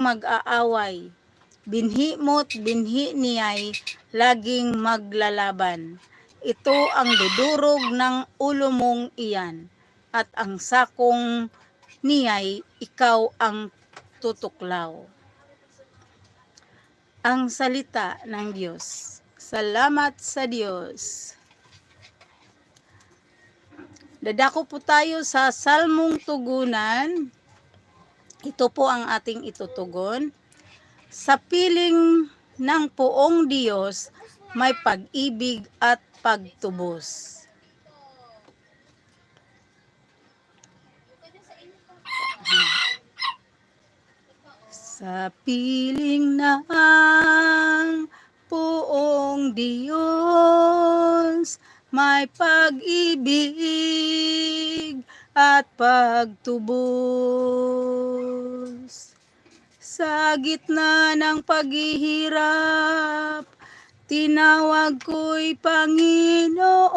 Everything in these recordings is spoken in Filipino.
mag-aaway. Binhi mo't binhi niya'y laging maglalaban. Ito ang dudurog ng ulo mong iyan. At ang sakong niya'y ikaw ang tutuklaw. Ang salita ng Diyos. Salamat sa Diyos. Dadako po tayo sa Salmong Tugunan. Ito po ang ating itutugon. Sa piling ng poong Diyos, may pag-ibig at pagtubos. Sa piling ng poong Diyos, may pag-ibig at pagtubos. Sa gitna ng paghihirap, tinawag ko'y Panginoon.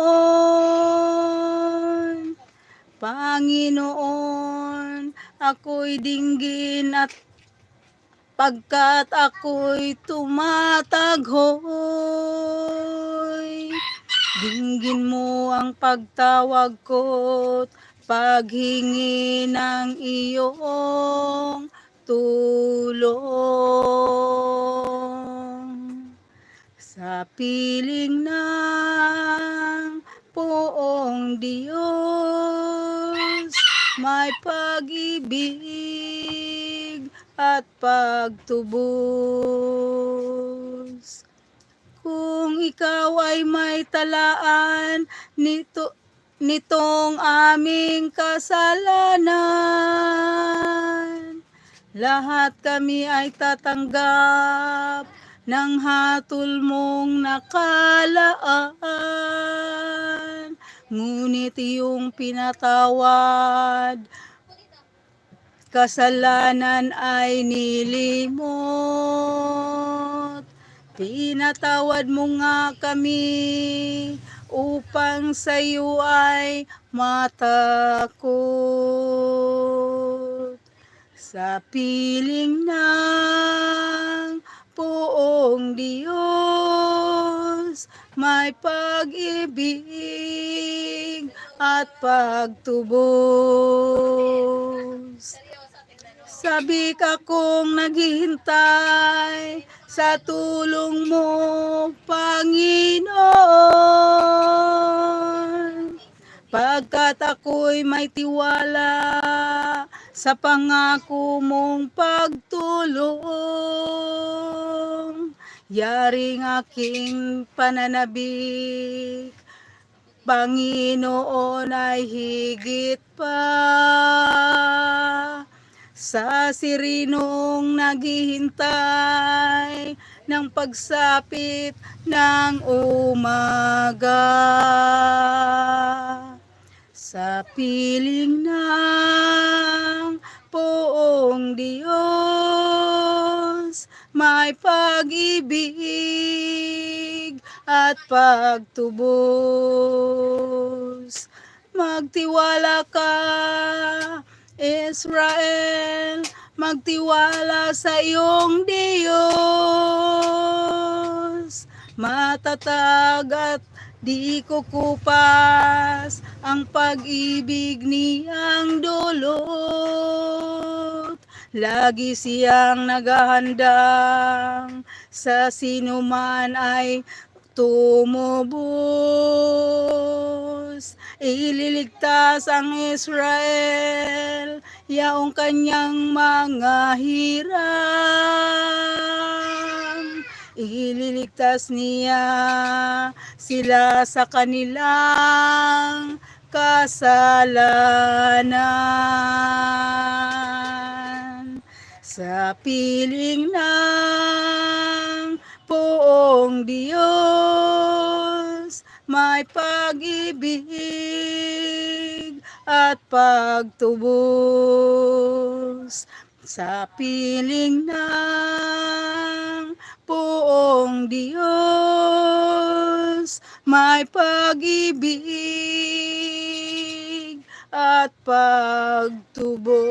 Panginoon, ako'y dinggin at pagkat ako'y tumataghoy. Dinggin mo ang pagtawag ko't paghingi ng iyong tulong. Sa piling ng poong Diyos, may pag-ibig at pagtubos. Kung ikaw ay may talaan nito, nitong aming kasalanan, lahat kami ay tatanggap ng hatol mong nakalaan. Ngunit iyong pinatawad, kasalanan ay nilimot. Pinatawad mo nga kami upang sa iyo ay matakot. Sa piling ng poong Diyos, may pag-ibig at pagtubos. Sabi ka kong naghihintay sa tulong mo, Panginoon. Pagkat ako'y may tiwala sa pangako mong pagtulong. Yaring aking pananabik, Panginoon ay higit pa sa sirinong naghihintay ng pagsapit ng umaga. Sa piling ng poong Diyos, may pag-ibig at pagtubos. Magtiwala ka, Israel, magtiwala sa iyong Diyos. Matatag at di kukupas ang pag-ibig niyang dulot. Lagi siyang naghahandang sa sinuman ay tumubos. Ililigtas ang Israel, yaong kanyang mga hiram. Ililigtas niya sila sa kanilang kasalanan. Sa piling ng poong Diyos, may pag-ibig at pagtubos. Sa piling ng poong Diyos, may pag-ibig at pagtubos.